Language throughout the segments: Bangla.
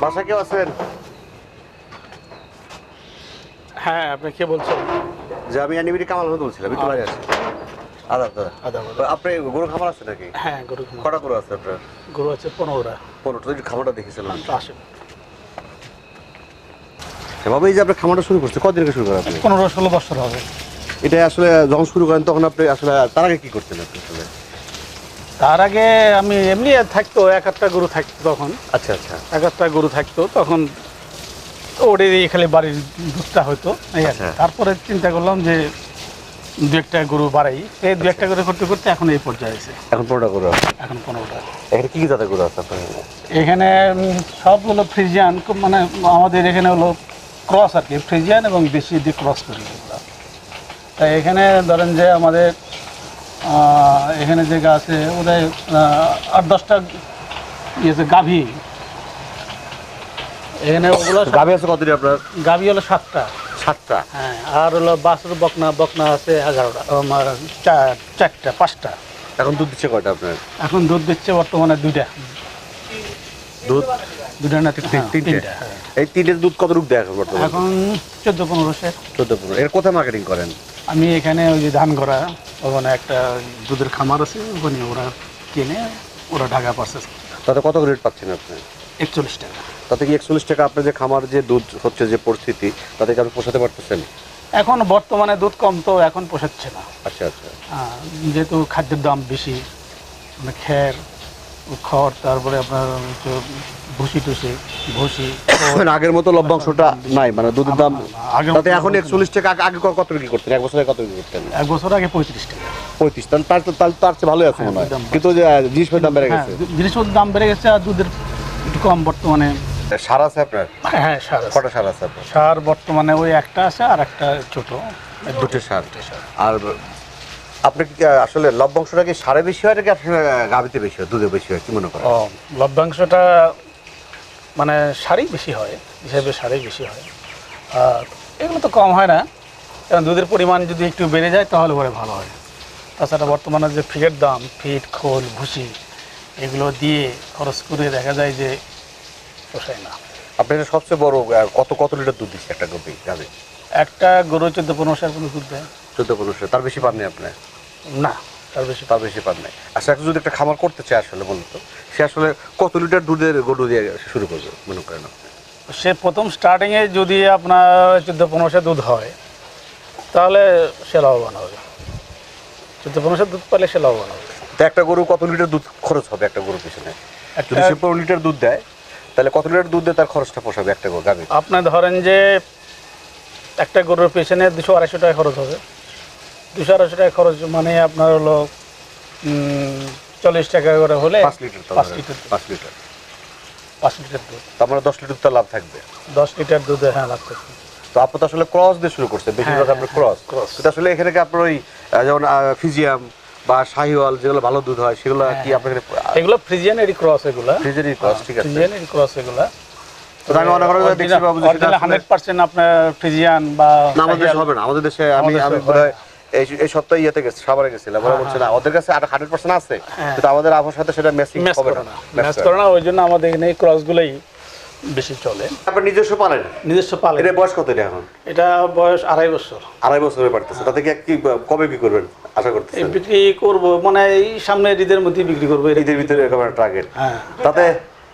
বাসা কেউ আছেন? হ্যাঁ আপনি কে বলছেন? যে আমি অ্যানিমিটি কামাল আহমেদ বলছিলাম একটু বাইরে আছি আদা দাদা। আপনি গরু খামার আছে নাকি? হ্যাঁ গরু খামার। কটা গরু আছে আপনার? গরু আছে পনেরোটা। পনেরোটা একটু খামারটা দেখেছিলাম আসে বাবা এই যে আপনি খামারটা শুরু করছে কদিন আগে শুরু করেন আপনি? পনেরো ষোলো বছর হবে। এটা আসলে যখন শুরু করেন তখন আপনি আসলে তার আগে কি করতেন আপনি আসলে? তার আগে আমি এমনি থাকতো এক একটা গরু থাকতো তখন। আচ্ছা আচ্ছা। এক একটা গরু থাকতো তখন ওরে দিয়ে খালি বাড়ির দুধটা হতো এই আর কি। আচ্ছা। তারপরে চিন্তা করলাম যে দু একটা গরু বাড়াই। এই দু একটা গরু করতে করতে এখন এই পর্যায়ে এসে এখন পনেরোটা গরু আছে? এখন পনেরোটা। এখানে কি কি জাতের গরু আছে আপনার? এখানে উম, সবগুলো ফ্রিজিয়ান খুব মানে আমাদের এখানে হলো ক্রস আর কি ফ্রিজিয়ান এবং দেশি দিয়ে ক্রস করি তাই এখানে ধরেন যে আমাদের এখানে যে আছে ওদের আট দশটা ইয়েছে গাভী। এখানে ওগুলো গাভী আছে কতটি আপনার? গাভী হলো সাতটা। সাতটা? হ্যাঁ আর হলো বাছুর বকনা বকনা আছে এগারোটা আমার চারটা পাঁচটা। এখন দুধ দিচ্ছে কয়টা আপনার? এখন দুধ দিচ্ছে বর্তমানে দুইটা। দুধ? দুইটা না তিন- তিনটা? হ্যাঁ। এই তিনটে দুধ কত রূপ দেয় এখন বর্তমানে? এখন চোদ্দ পনেরোশো চোদ্দ পনেরো। এর কোথায় মার্কেটিং করেন? আমি এখানে ওই যে ধান গড়া ওখানে একটা দুধের খামার আছে ওখানে ওরা কিনে ওরা ঢাকা পারচেস তাতে কত রেট পাচ্ছেন আপনি? একচল্লিশ টাকা। তাতে কি একচল্লিশ টাকা আপনার যে খামার যে দুধ হচ্ছে যে পরিস্থিতি তাতে কি আপনি পোষাতে পারতেছেন? এখন বর্তমানে দুধ কম তো এখন পোষাচ্ছে না। আচ্ছা আচ্ছা। যেহেতু খাদ্যের দাম বেশি মানে খ্যার খড় তারপরে আপনার হচ্ছে ভুসি টুসি ভুসি আগের মতো লভ্যাংশটা নাই মানে দুধের দাম আগের তাতে মতো এখন একচল্লিশ টাকা আগে- আগে কত বিক্রি করতেন? এক বছরে কত বিক্রি করতেন? এক বছর আগে পঁয়ত্রিশ টাকা। পঁয়ত্রিশ তাহলে তার তাহলে তার চেয়ে ভালোই আছে মনে হয়। একদম। কিন্তু জিনিসপত্রের দাম বেড়ে হ্যাঁ গেছে। জিনিসপত্রের দাম বেড়ে গেছে আর দুধের একটু কম বর্তমানে। সার আছে আপনার? হ্যাঁ সার কটা সার আছে আপনার? সার বর্তমানে ওই একটা আছে আর একটা ছোট। দুটো সার। আর আপনি কি আসলে লভ্যাংশটা কি সারে বেশি হয় নাকি গাভিতে বেশি হয় দুধে বেশি হয়? কি মনে করেন? লভ্যাংশটা মানে সারই বেশি হয় হিসেবে সারই বেশি হয়। আর এগুলো তো কম হয় না কারণ দুধের পরিমাণ যদি একটু বেড়ে যায় তাহলে পরে ভালো হয়। তাছাড়া বর্তমানে যে ফিডের দাম ফিড খোল ভুসি এগুলো দিয়ে খরচ করে দেখা যায় যে পোষায় না। আপনার এটা সবচেয়ে বড় কত কত লিটার দুধ দিচ্ছে একটা গভীর? গাভি একটা গরু চোদ্দ পনেরো সার কোনো দুধ দেয়। চোদ্দ পনেরোশো তার বেশি পাননি আপনি? না। তার বেশি তার বেশি পান নাই। আচ্ছা যদি একটা খামার করতে চায় আসলে মূলত সে আসলে কত লিটার দুধের গরু দিয়ে শুরু করবে মনে করেন সে প্রথম স্টার্টিংয়ে যদি আপনার চোদ্দ পনেরোশো দুধ হয় তাহলে সে লাভবান হবে। চোদ্দ পনেরোশো দুধ পেলে সে লাভবান হবে। তো একটা গরু কত লিটার দুধ খরচ হবে একটা গরুর পিছনে? যদি সে পনেরো লিটার দুধ দেয় তাহলে কত লিটার দুধ দিয়ে তার খরচটা পোষাবে একটা গরু? গাভি আপনার ধরেন যে একটা গরুর পেছনে দুশো আড়াইশো টাকা খরচ হবে। দুশো আড়াইশো টাকা খরচ মানে আপনার হলো চল্লিশ টাকা করে হলে পাঁচ লিটার পাঁচ লিটার পাঁচ লিটার। পাঁচ লিটার দুধ। তার দশ লিটার তো লাভ থাকবে। দশ লিটার দুধে হ্যাঁ লাভ করতে তো আপনি তো আসলে ক্রস দিয়ে শুরু করছেন বেশিরভাগ হ্যাঁ, আপনার ক্রস cross। কিন্তু আসলে এখানে আপনার ওই যেমন ফিজিয়াম বা শাহিওয়াল যেগুলো ভালো দুধ হয় সেগুলো হ্যাঁ, কি আপনার এগুলো ফ্রিজিয়ান ক্রস এগুলা। ফ্রিজেরই ক্রস ঠিক আছে। ফ্রিজিয়ান ক্রস এগুলা। তো আমি করি যে দেখছি বাবু যে সেটা আসলে- হান্ড্রেড পার্সেন্ট আপনার ফ্রিজিয়ান আমাদের দেশে হবে না আমাদের দেশে আমি এই এই সপ্তাহে ইয়েতে গেছি সাভারে গেছিলাম। ওরা বলছে না ওদের কাছে আর হান্ড্রেড পার্সেন্ট আছে হ্যাঁ। কিন্তু আমাদের আবহাওয়ার সাথে সেটা ম্যাচিং হবে না। ম্যাচ করে না। ওই জন্য আমাদের এখানে এই ক্রসগুলোই বেশি চলে। আপনার নিজস্ব পালেন? নিজস্ব পালে এটা বয়স কত এটা এখন? এটা বয়স আড়াই বছর। আড়াই বছর পারতেছে। তাতে কি কি কবে কি করবেন? আশা করতেছেন। বিক্রি করব মানে এই সামনে ঈদের মধ্যে বিক্রি করব। ঈদের ভিতরে এরকম একটা টার্গেট হ্যাঁ। তাতে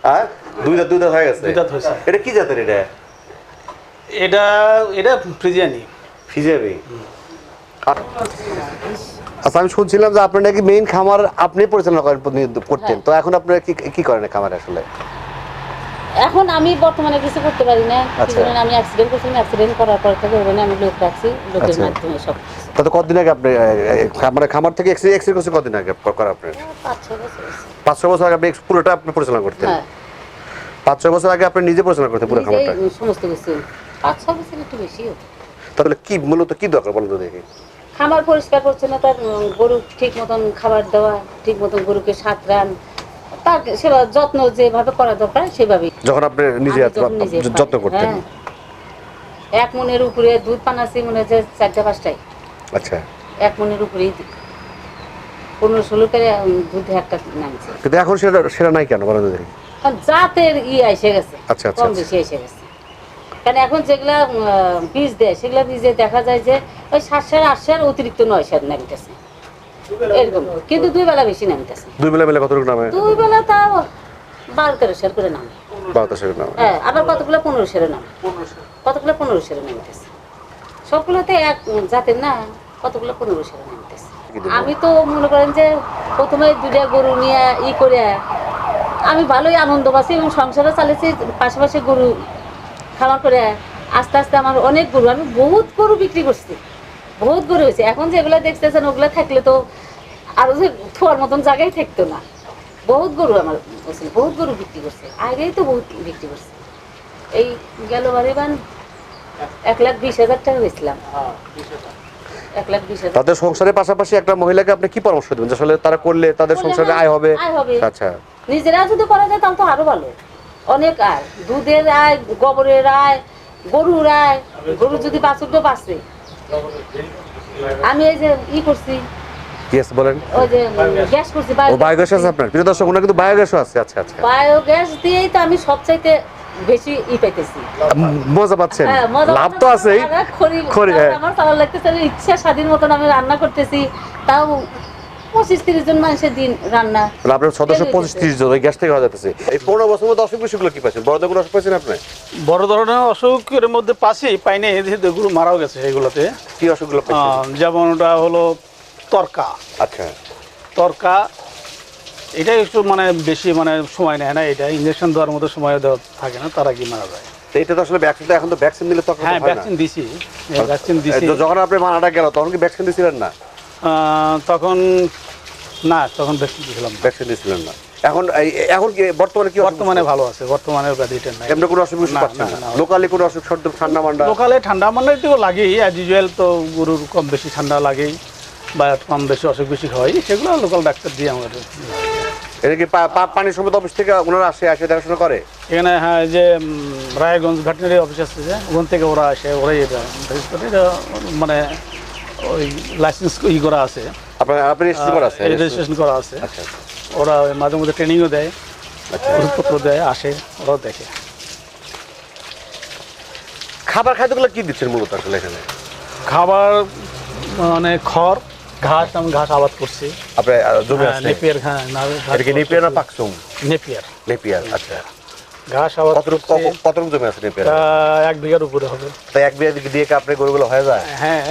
হ্যাঁ দুই দাঁত দুই দাঁত হয়ে গেছে? দুই দাঁত হয়েছে। এটা কি জাতের এটা? এটা এটা ফ্রিজিয়ানি। ফিজেবি আচ্ছা আমি শুনছিলাম যে আপনি নাকি মেইন খামার আপনি পরিচালনা করেন করতেন। তো এখন আপনারা কি কি করেন খামারে আসলে? এখন আমি বর্তমানে কিছু করতে পারি না। আচ্ছা। আমি অ্যাক্সিডেন্ট করছিলাম অ্যাক্সিডেন্ট করার পর থেকে ওখানে আমি লোক রাখছি লোকের আচ্ছা। মাধ্যমে সব। তাতে কতদিন আগে আপনি মানে খামার থেকে এক্সরে করছে কতদিন আগে করা আপনার? পাঁচ ছয় বছর আগে আপনি পুরোটা আপনি পরিচালনা করতেন? হ্যাঁ। পাঁচ ছয় বছর আগে আপনি নিজে পরিচালনা করতেন পুরো খামারটা? সমস্ত কিছু। পাঁচ ছয় বছর একটু বেশি তাহলে কি মূলত কি দরকার বলুন দেখি। খামার পরিষ্কার পরিচ্ছন্নতা উম, গরু ঠিক মতন খাবার দেওয়া ঠিক মতন গরুকে সাত রান তার সেবা যত্ন যেভাবে করা দরকার সেভাবেই। যখন আপনি নিজে যত্ন করতেন। হ্যাঁ। এক মনের উপরে দুধ পানাছি মনে হচ্ছে চারটা পাঁচটায় আচ্ছা। এক মনের উপরেই পনেরো ষোলো করে দুধে একটা নামছে। কিন্তু এখন সেটা সেটা নাই কেন বলেন তো দেখি। জাতের ই এসে গেছে আচ্ছা, আচ্ছা, কম আচ্ছা। বেশি এসে গেছে। কারণ এখন যেগুলা বীজ দেয় সেগুলা বীজে দেখা যায় যে ওই সাত সার আট সার অতিরিক্ত নয় সার নামতেছে। এরকম। কিন্তু দুই বেলা বেশি নামতেছে। দুই বেলা মিলে কতটুকু নামে? দুই বেলা তা বারো তেরো সার করে নামে। বারোটা সেটা নামে। হ্যাঁ আবার কতগুলো পনেরো সেরে নামে। কতগুলো পনেরো সেরে নামতেছে। সবগুলোতে এক জাতের না কতগুলো পনেরো সেরে নামতেছে। আমি তো মনে করেন যে প্রথমে দুটা গরু নিয়ে ই করে আমি ভালোই আনন্দ পাচ্ছি এবং সংসারও চালিয়েছি পাশাপাশি গরু খামার করে আস্তে আস্তে আমার অনেক গরু আমি বহুত গরু বিক্রি করছি বহুত গরু হয়েছে। এখন যেগুলো দেখতেছেন ওগুলো থাকলে তো আরও যে থোয়ার মতন জায়গায় থাকতো না। বহুত গরু আমার হয়েছিল বহুত গরু বিক্রি করছে। আগেই তো বহুত বিক্রি করছে। এই গেল বারে বান এক লাখ বিশ হাজার টাকা হয়েছিলাম। এক লাখ বিশ হাজার। তাদের সংসারের পাশাপাশি একটা মহিলাকে আপনি কি পরামর্শ দেবেন? আসলে তারা করলে তাদের সংসারে হ্যাঁ, আয় হবে। আয় হবে। আচ্ছা। নিজেরা যদি করা যায় তাহলে তো আরও ভালো। অনেক আয় দুধের আয় গোবরের আয় গরুর আয়। গরু যদি বাছুরটা বাঁচে আমি এই যে ই করছি। বলেন। ওই যে গ্যাস করছি বায়োগ্যাস আছে আপনার। প্রিয় দর্শক ওনার কিন্তু বায়োগ্যাসও আছে। আচ্ছা আচ্ছা। বায়োগ্যাস দিয়েই তো আমি সবচাইতে বেশি ই পাইতেছি। ম- মজা পাচ্ছেন। হ্যাঁ, লাভ তো আছেই। খড়ি হ্যাঁ। আমার ভালো লাগতেছে ইচ্ছা স্বাধীন মতন আমি রান্না করতেছি। তাও পঁচিশ তিরিশ জন মানুষের দিন রান্না মানে আপনার সদস্য পঁচিশ হইতেছে। জন ওই গ্যাস থেকে হওয়া যাচ্ছে এই পনেরো বছর মধ্যে অসুখ বিসুখগুলো কি পাচ্ছেন অসুখ পাচ্ছেন আপনি? বড় ধরনের অসুখের মধ্যে পাচ্ছি পাইনি এদের গরু মারাও গেছে এগুলোতে। কি অসুখগুলো যেমন ওটা হলো তরকা। আচ্ছা। তরকা এটা একটু মানে বেশি মানে সময় নেয় না এটা ইঞ্জেকশন দেওয়ার মতো সময় দেওয়া থাকে না তারা কি মারা যায়। এটা তো আসলে ভ্যাকসিন এখন তো ভ্যাকসিন দিলে তখন হ্যাঁ ভ্যাকসিন দিছি ভ্যাকসিন দিছি। এই যখন আপনি মারাটা গেল তখন কি ভ্যাকসিন দিয়েছিলেন না? তখন না তখন ভ্যাকসিন দিয়েছিলাম। ভ্যাকসিন দিয়েছিলেন না এখন এই- এখন কি বর্তমানে কি বর্তমানে ভালো আছে বর্তমানে ব্যাধিটা নাই এমনি কোনো অসুখ না, পাচ্ছেন। লোকালি কোনো অসুখ সর্দ ঠান্ডা মান্ডা লোকালে ঠান্ডা মানে তো লাগেই অ্যাজ ইউজুয়াল তো গরুর কম বেশি ঠান্ডা লাগেই বা কম বেশি অসুখ বেশি হয় সেগুলো লোকাল ডাক্তার দিয়ে আমাদের এটা কি পানি সম্পদ অফিস থেকে ওনারা আসে আসে দেখাশোনা করে এখানে হ্যাঁ যে রায়গঞ্জ ভেটেনারি অফিস আছে যে ওখান থেকে ওরা আসে ওরাই। এটা মানে ওই লাইসেন্স ই করা আছে। আপনার আপনি রেজিস্ট্রি করা আছে? রেজিস্ট্রেশন করা আছে। আচ্ছা আচ্ছা। ওরা মাঝে মধ্যে ট্রেনিংও দেয় ওষুধপত্র দেয় আসে ওরাও দেখে। খাবার খাদ্যগুলো কি দিচ্ছেন মূলত আসলে এখানে? খাবার মানে খড় ঘাস আমি ঘাস আবাদ করছি। আপনার জমি আছে? নেপিয়ার হ্যাঁ নেপিয়ার না পাকসুম নেপিয়ার। নেপিয়ার আচ্ছা। ঘাস আবাদ জমি আছে নেপিয়ার? এক বিঘার উপরে হবে। তাই এক বিঘা দিয়ে কি আপনার গরুগুলো হয়ে যায়? হ্যাঁ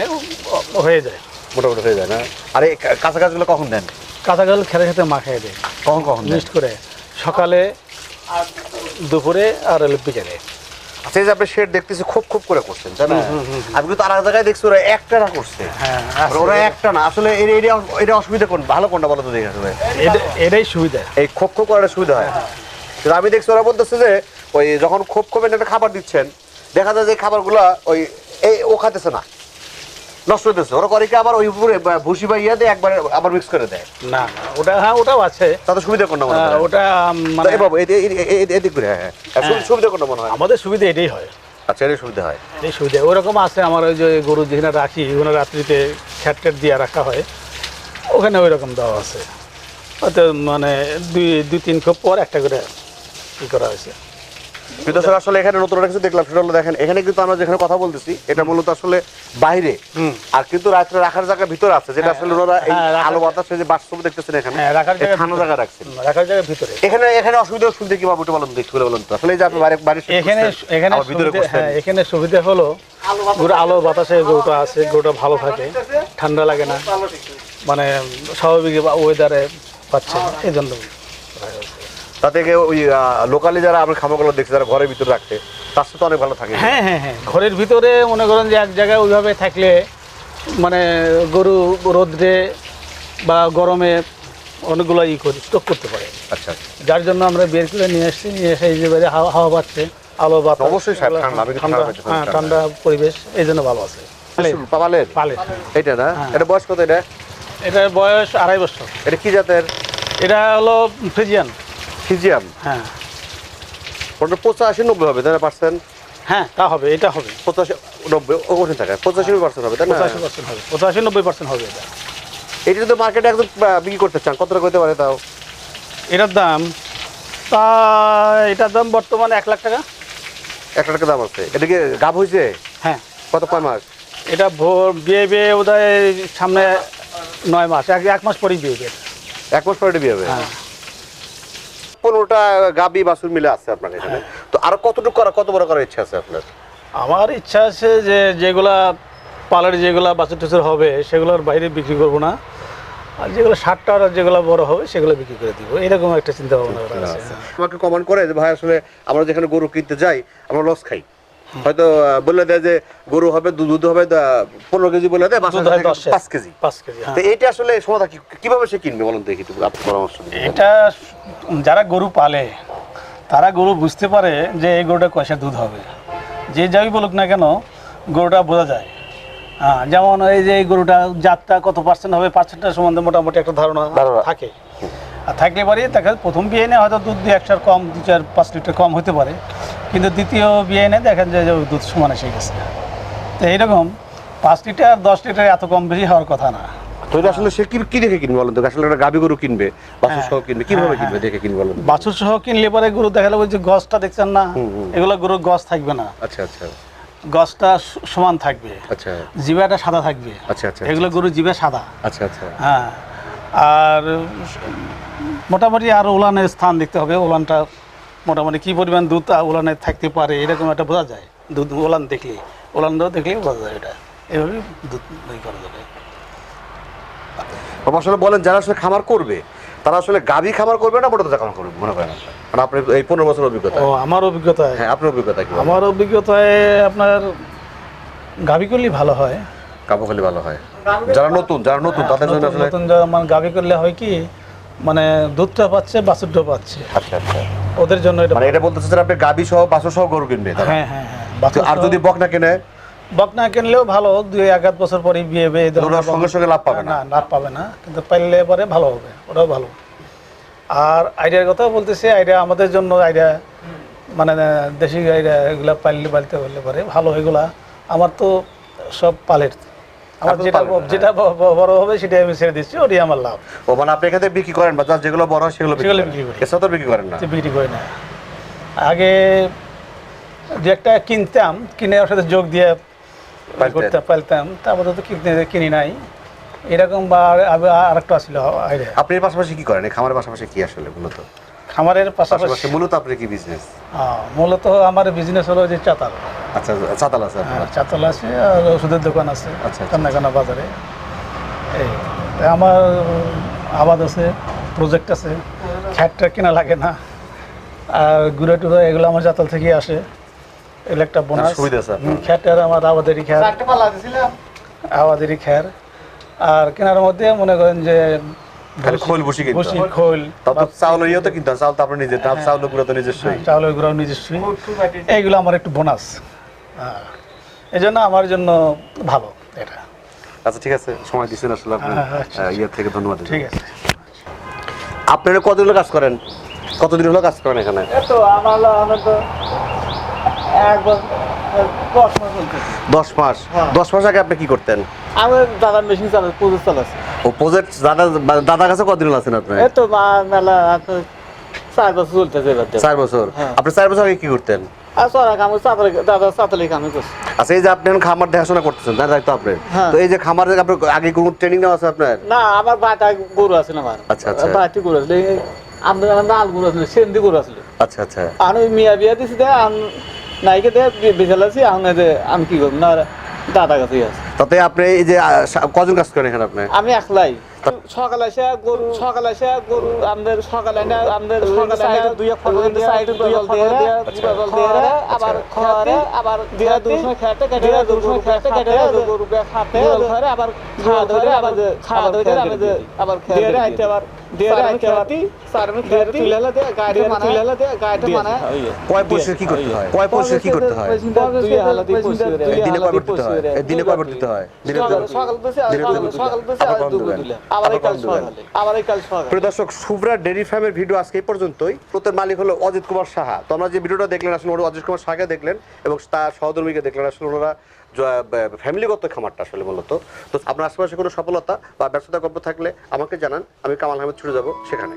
হয়ে যায়। মোটামুটি হয়ে যায় না? আর এই কাঁচা গাছগুলো কখন দেন? কাঁচা গাল খেতে খেতে মাখিয়ে দেয়। কখন কখন মিক্সড করে। সকালে দুপুরে আর হলো বিকেলে। আচ্ছা এই যে আপনি শেড দেখতেছি খুব খুব করে করছেন তাই না? আমি কিন্তু আর এক জায়গায় দেখছি ওরা একটা না করছে। হ্যাঁ আর ওরা একটা না। আসলে এর এটা এটা অসুবিধা কোন ভালো কোনটা বলো তো দেখে আসলে। এটা- এটাই সুবিধা। এই খোপ খোপ করাটা সুবিধা হয়। কিন্তু আমি দেখছি ওরা বলতেছে যে ওই যখন খোপ খোপের একটা খাবার দিচ্ছেন। দেখা যায় যে খাবারগুলা ওই এই ও খাতেছে না। নষ্ট হইতেছে। ওরা করে কি আবার ওই উপরে ভুসি বা ইয়া দিয়ে একবার আবার মিক্স করে দেয়? না ওটা হ্যাঁ ওটাও আছে। তাতে সুবিধা কোনটা মনে হয় ওটা মানে বাবু এদি- এদি- এদি- এদিক করে হ্যাঁ হ্যাঁ। সুবিধা কোনটা মনে হয় আমাদের সুবিধা এটাই হয়। আচ্ছা এটাই সুবিধা হয়। এই সুবিধা। ওরকম আছে আমার ওই যে গরু যেখানে রাখি ওখানে রাত্রিতে খ্যাট ট্যাট দিয়ে রাখা হয়। ওখানে ওই রকম দেওয়া আছে। মানে দুই দুই তিন খোপ পর একটা করে ই করা হয়েছে। কিন্তু স্যার আসলে এখানে নতুন একটা কিছু দেখলাম সেটা হলো দেখেন এখানে কিন্তু আমরা যেখানে কথা বলতেছি এটা মূলত আসলে বাইরে। আর কিন্তু রাত্রে রাখার জায়গা ভিতরে আছে যেটা আসলে ওনারা এই হ্যাঁ, আলো বাতাসে যে বাস্তব দেখতেছেন এখানে হ্যাঁ রাখার জায়গা জায়গা রাখছেন। রাখার জায়গার ভিতরে। এখানে এখানে অসুবিধা শুনতে কি বলুন তো, করে বলুন তো। আসলে যে আপনি বাইরে বাইরে এখানে এখানে ভিতরে সুবিধা হ্যাঁ এখানে সুবিধা হলো গরু আলো বাতাসে গরুটা আছে গরুটা ভালো থাকে ঠান্ডা লাগে না। মানে স্বাভাবিক ওয়েদারে পাচ্ছে এই জন্য। তা থেকে ওই লোকালি যারা আমরা খামারগুলো দেখছি যারা ঘরের ভিতরে রাখতে তার সাথে অনেক ভালো থাকে। হ্যাঁ হ্যাঁ হ্যাঁ। ঘরের ভিতরে মনে করেন যে এক জায়গায় ওইভাবে থাকলে মানে গরু রোদ্রে বা গরমে অনেকগুলো ই করি স্টক করতে পারে। আচ্ছা আচ্ছা। যার জন্য আমরা বের করে নিয়ে এসেছি নিয়ে এসে এই যে বাইরে হাওয়া হাওয়া পাচ্ছে আলো বাতাস অবশ্যই ঠান্ডা, হ্যাঁ ঠান্ডা। পরিবেশ এই জন্য ভালো আছে। পালের পালে এটা না? হ্যাঁ। এটা বয়স কত এটা? এটার বয়স আড়াই বছর। এটা কি জাতের? এটা হলো ফ্রিজিয়ান। ফিজিয়াম হ্যাঁ। ওটা পঁচাশি নব্বই হবে তাই না পার্সেন্ট হ্যাঁ তা হবে এটা হবে। পঁচাশি নব্বই ও কঠিন থাকে পঁচাশি পার্সেন্ট হবে তাই না? পঁচাশি পার্সেন্ট হবে পঁচাশি নব্বই পার্সেন্ট হবে এটা। এটা যদি মার্কেটে একদম বিক্রি করতে চান কত টাকা হতে পারে তাও? এটার দাম তা এটার দাম বর্তমানে এক লাখ টাকা। এক লাখ টাকা দাম আছে। এটা কি গাভ হয়েছে? হ্যাঁ। কত কয় মাস? এটা ভোর বিয়ে বিয়ে বোধহয় সামনে নয় মাস এক এক মাস পরেই বিয়ে এক মাস পরে বিয়ে হবে? হ্যাঁ। পনেরোটা গাবি বাছুর মিলে আছে আপনার এখানে। তো আরও কতটুকু করা কত বড় করার ইচ্ছা আছে আপনার? আমার ইচ্ছা আছে যে যেগুলা পালের যেগুলা বাছুর টুসুর হবে সেগুলোর বাইরে বিক্রি করব না। আর যেগুলো ষাটটার যেগুলো বড় হবে সেগুলো বিক্রি করে দিব। এরকম একটা চিন্তা ভাবনা আছে। আমাকে কমান করে যে ভাই আসলে আমরা যেখানে গরু কিনতে যাই আমরা লস খাই। হয়তো বলে দেয় যে গরু হবে দুধ হবে পনেরো কেজি বলে দেয় হয় পাঁচ কেজি। পাঁচ কেজি হ্যাঁ। তো এইটা আসলে সমাধা কি- কীভাবে সে কিনবে বলুন দেখি আপনার পরামর্শ এটা যারা গরু পালে তারা গরু বুঝতে পারে যে এই গরুটা কয়সা দুধ হবে। যে যাই বলুক না কেন গরুটা বোঝা যায়। হ্যাঁ যেমন এই যে এই গরুটা জাতটা কত পার্সেন্ট হবে পার্সেন্টের সম্বন্ধে মোটামুটি একটা ধারণা। থাকে। আর থাকলে পরে দেখা প্রথম বিয়ে এনে হয়তো দুধ দিয়ে একটার কম দু চার পাঁচ লিটার কম হতে পারে। কিন্তু দ্বিতীয় বিয়ে এনে দেখেন যে দুধ সমান এসে গেছে। তো এইরকম পাঁচ লিটার দশ লিটার এত কম বেশি হওয়ার কথা না। তো আসলে সে কি কি দেখে কিনবে বলুন তো? আসলে একটা গাবি গরু কিনবে বাছুর সহ কিনবে কীভাবে কিনবে দেখে কিনবে বলুন তো? বাছুর সহ কিনলে পরে গরু যে গছটা দেখছেন না। এগুলো গরুর গছ থাকবে না। আচ্ছা আচ্ছা। গছটা সমান থাকবে। আচ্ছা। জিবাটা সাদা থাকবে। আচ্ছা আচ্ছা এগুলো গরু জিবে সাদা। আচ্ছা আচ্ছা। হ্যাঁ। আর মোটামুটি আর উলানের স্থান দেখতে হবে। উলানটা মোটামুটি কী পরিমাণ দুধ উলানে থাকতে পারে এরকম একটা বোঝা যায়। দুধ উলান দেখলে উলানটাও দেখলে বোঝা যায় এটা। এভাবে দুধ ই করা যাবে। আসলে বলেন যারা আসলে খামার করবে তারা আসলে গাভী খামার করবে না বড় খামার করবে মনে করেন? মানে আপনার এই পনেরো বছর অভিজ্ঞতা ও আমার অভিজ্ঞতা হ্যাঁ আপনার অভিজ্ঞতা কি আমার অভিজ্ঞতায় আপনার গাভী করলেই ভালো হয়। কাপড় করলে ভালো হয়। যারা নতুন যারা নতুন তাদের জন্য নতুন আসলে নতুন যারা মানে গাভি করলে হয় কি মানে দুধটা পাচ্ছে বাছুরটা পাচ্ছে। আচ্ছা আচ্ছা। ওদের জন্য এটা মানে এটা বলতেছে যে আপনি গাভী সহ বাছুর সহ গরু কিনবে হ্যাঁ হ্যাঁ হ্যাঁ আর যদি বক না কেনে? বক না কিনলেও ভালো দুই এক আধ বছর পরে বিয়ে বিয়ে সঙ্গে সঙ্গে লাভ পাবে না। না লাভ পাবে না কিন্তু পাইলে পরে ভালো হবে ওটাও ভালো। আর আইডিয়ার কথা বলতেছে আইডিয়া আমাদের জন্য আইডিয়া মানে দেশি আইডিয়া এগুলা পাইলে পালতে পারলে পরে ভালো এগুলা আমার তো সব পালের। আমার আপনি যেটা হ্যাঁ। যেটা ব- ব- বড় হবে সেটাই আমি ছেড়ে দিচ্ছি ওটাই আমার লাভ। ও মানে আপনি এখানে বিক্রি করেন বা যেগুলো বড় হয় সেগুলো সেগুলো বিক্রি করি। এছাড়া তো বিক্রি করেন না? বিক্রি করি না। আগে যে একটা কিনতাম কিনে ওর সাথে যোগ দিয়ে পালতেন। করতে পারতাম তারপরে তো কিনতে কিনি নাই। এরকম বা আর একটা ছিল আপনি পাশাপাশি কি করেন? খামারের পাশাপাশি কি আসলে মূলত? খামারের পাশাপাশি পাশাপাশি মূলত আপনি কি বিজনেস আহ, মূলত আমার বিজনেস হলো যে চাতাল। আচ্ছা চাতাল আছে হ্যাঁ, চাতাল আছে আর ওষুধের দোকান আছে আচ্ছা, আচ্ছা। কান্নাকানা বাজারে। এই আমার আবাদ আছে প্রজেক্ট আছে খ্যাটটা কেনা লাগে না। আর গুঁড়ো টুড়ো এগুলো আমার চাতাল থেকে আসে। এগুলো একটা বোনাস সুবিধা আছে। খ্যাটের আমার আবাদেরই খ্যার আবাদেরই খ্যার আর কেনার মধ্যে মনে করেন যে খালি খোল বসি কিনতে বসি খোল তাও তো চাউলের ইয়ে তো কিনতে চাউল তো আপনার নিজের হ্যাঁ। চাউলগুলো তো নিজস্বই। চাউলের গুঁড়ো নিজস্বই। এইগুলো আমার একটু বোনাস হ্যাঁ। এই জন্য আমার জন্য ভালো এটা। আচ্ছা ঠিক আছে। সময় দিচ্ছেন আসলে আপনার হ্যাঁ, আচ্ছা, আহ, ইয়ে থেকে ধন্যবাদ। ঠিক আছে। আপনারা কতদিন হলো কাজ করেন? কতদিন হলো কাজ করেন এখানে? তো আমার আমার তো এক বছর দশ মাস। চলতেছে দশ মাস হ্যাঁ। দশ মাস আগে আপনি কি করতেন? আমি দাদার মেশিন চালাই চালাচ্ছি। ও প্রজেক্ট দাদা দাদার কাছে কতদিন আছেন আপনি? এই তো মেলা চার বছর চলতেছে। চার বছর। হ্যাঁ। আপনি চার বছর আগে কি করতেন? আচ্ছা এই যে আপনি খামার দেখাশোনা করতেছেন তাই দায়িত্ব আপনার হ্যাঁ। তো এই যে খামার আগে কোনো ট্রেনিং নেওয়া আছে আপনার? না আমার বাটা গরু আছে না আমার। আচ্ছা, আচ্ছা। বাটি গরু আছে আমাদের নাল গরু আছে সেন্দি গরু আছে। আচ্ছা আচ্ছা। আমি মিয়া বিয়া দিছি নাইকে দে বিশাল আছি আমি কি করব? না দাদা কাছে আছে। তাতে আপনি এই যে কজন কাজ করেন এখানে আপনি? আমি একলাই। সকালে এসে গরু সকালে এসে গরু আমাদের সকালে না আমাদের সকালে না দুই এক ফটো দিয়ে সাইড দুই এক ফটো দিয়ে বল দিয়ে আবার খাওয়ারে আবার দিয়া দুই সময় খেতে কেটে দুই সময় খেতে কেটে গরু বে খাতে ধরে আবার খাওয়া ধরে আবার খাওয়া ধরে আবার আবার খেতে দিয়ে আইতে আবার দিয়ে আইতে আবার সারমে খেতে তুলেলা দিয়ে গাড়ি মানে তুলেলা দিয়ে গাড়ি মানে কয় পরিষ্কার কি করতে হয় কয় পরিষ্কার কি করতে হয়? হালা দিয়ে দিনে কয়বার দিতে হয়? দিনে কয়বার দিতে হয়। প্রিয় দর্শক ডেরি ফার্মের ভিডিও আজকে এই পর্যন্তই। প্রত্যেক মালিক হলো অজিত কুমার সাহা। তো আমরা যে ভিডিওটা দেখলেন আসলে ওরা অজিত কুমার সাহাকে দেখলেন এবং তার সহধর্মীকে দেখলেন আসলে ওনারা ফ্যামিলিগত খামারটা আসলে মূলত। তো আপনার আশেপাশে কোনো সফলতা বা ব্যবসাটা গল্প থাকলে আমাকে জানান আমি কামাল আহমেদ ছুটে যাব সেখানে।